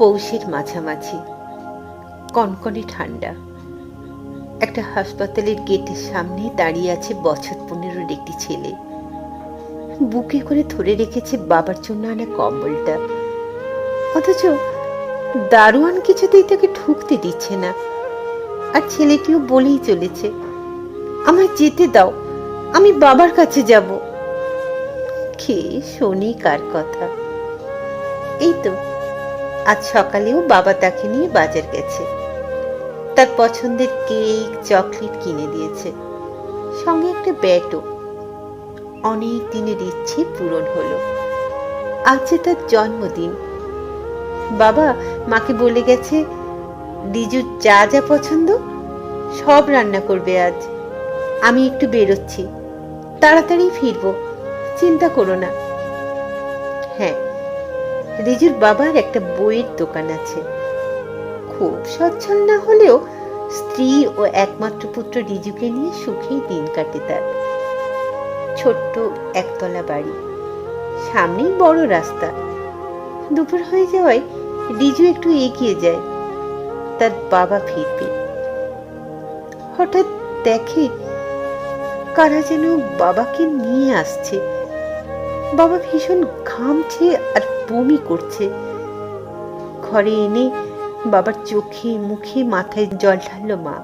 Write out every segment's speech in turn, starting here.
পৌষের মাঝামাঝি। কনকনে ঠান্ডা। একটা হাসপাতালের গেটের সামনে দাঁড়িয়ে আছে বছর পনেরোর একটি ছেলে। বুকে করে ধরে রেখেছে বাবার জন্য আনা কম্বলটা। অথচ দারোয়ান কিছুতেই তাকে ঢুকতে দিচ্ছে না। আর ছেলেটিও বলেই চলেছে, আমায় যেতে দাও, আমি বাবার কাছে যাব। কে? শোনি কার কথা? এই তো আজ সকালেও বাবা তাকে নিয়ে বাজার গেছে। তার পছন্দের কেক, চকলেট কিনে দিয়েছে। সঙ্গে একটা ব্যাটও। অনেক দিনের ইচ্ছে পূরণ হলো। আজ যে তার জন্মদিন। বাবা মাকে বলে গেছে দিজুর যা যা পছন্দ, সব রান্না করবে আজ। আমি একটু বেরোচ্ছি। তাড়াতাড়ি ফিরবো। চিন্তা করো না। হ্যাঁ রিজুর বাবার একটা বইয়ের দোকান আছে। খুব সচ্ছল না হলেও স্ত্রী ও একমাত্র পুত্র রিজুকে নিয়ে সুখেই দিন কাটে তার। ছোট্ট একতলা বাড়ি। সামনেই বড় রাস্তা। দুপুর হয়ে যাওয়ায় রিজু একটু এগিয়ে যায়। তার বাবা ফিরবে। হঠাৎ দেখে কারা যেন বাবাকে নিয়ে আসছে। বাবা ভীষণ ঘামছে আর বমি করছে। ঘরে এনে বাবার চোখে, মুখে, মাথায় জল ঢাললো মা।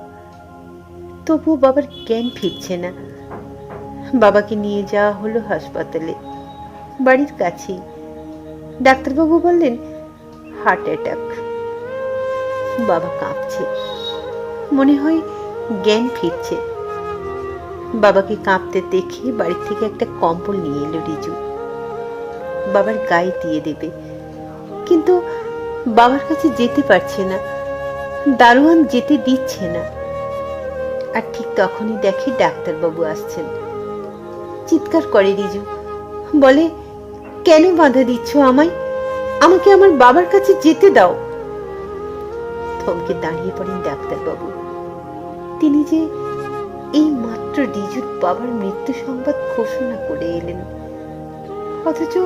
তবুও বাবার জ্ঞান ফিরছে না। বাবাকে নিয়ে যাওয়া হলো হাসপাতালে, বাড়ির কাছেই। ডাক্তারবাবু বললেন হার্ট অ্যাটাক বাবা কাঁপছে। মনে হয় জ্ঞান ফিরছে। বাবাকে কাঁপতে দেখে বাড়ি থেকে একটা কম্বল নিয়ে এলো রিজু। বাবার গায়ে দিয়ে দেবে। কিন্তু বাবার কাছে যেতে পারছে না। দারোয়ান যেতে দিচ্ছে না। আর ঠিক তখনই দেখে ডাক্তারবাবু আসছেন। চিৎকার করে রিজু, বলে, কেন বাধা দিচ্ছ আমায়? আমাকে আমার বাবার কাছে যেতে দাও। থমকে দাঁড়িয়ে পড়েন ডাক্তারবাবু। তিনি যে এই মাত্র রিজুর বাবার মৃত্যু সংবাদ ঘোষণা করে এলেন, অথচ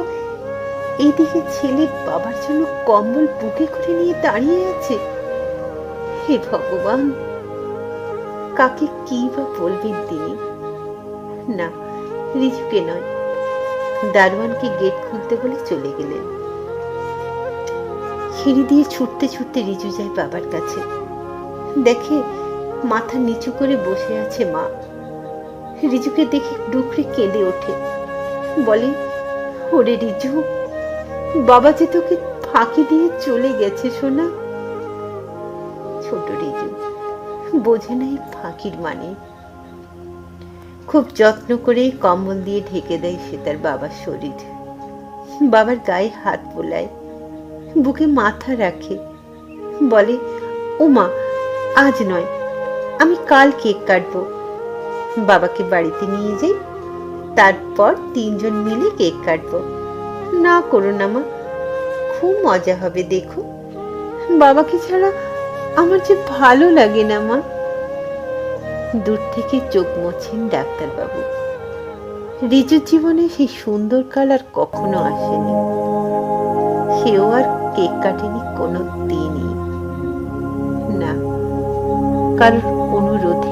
এইদিকে ছেলে বাবার জন্য কম্বল বুকে করে নিয়ে দাঁড়িয়ে আছে। হে ভগবান, কাকে কি বা বলবেন তিনি? না রিজুকে নয়, দারোয়ানকে গেট খুলতে বলে চলে গেলেন। সিঁড়ি দিয়ে ছুটতে ছুটতে রিজু যায় বাবার কাছে। দেখে মাথা নিচু করে বসে আছে মা। রিজুকে দেখে ডুকরে কেঁদে ওঠে। বলে, ওরে রিজু বাবা যে তোকে ফাঁকি দিয়ে চলে গেছে, সোনা। ছোট রিজু, বোঝে নাই ফাঁকির মানে। খুব যত্ন করে কম্বল দিয়ে ঢেকে দেয় সে তার বাবার শরীর। বাবার গায়ে হাত বোলায়, বুকে মাথা রাখে। বলে ও মা আজ নয়, আমি কাল কেক কাটবো। বাবাকে বাড়িতে নিয়ে যাই, তারপর তিনজন মিলে কেক কাটবো। না করো না, মা। খুব মজা হবে, দেখো। বাবাকে ছাড়া আমার যে ভালো লাগে না, মা। দূর থেকে চোখ মোছেন ডাক্তারবাবু। রিজুর জীবনে সেই সুন্দর কাল আর কখনো আসেনি। সেও আর কেক কাটেনি কোনো দিনই। না, কারোর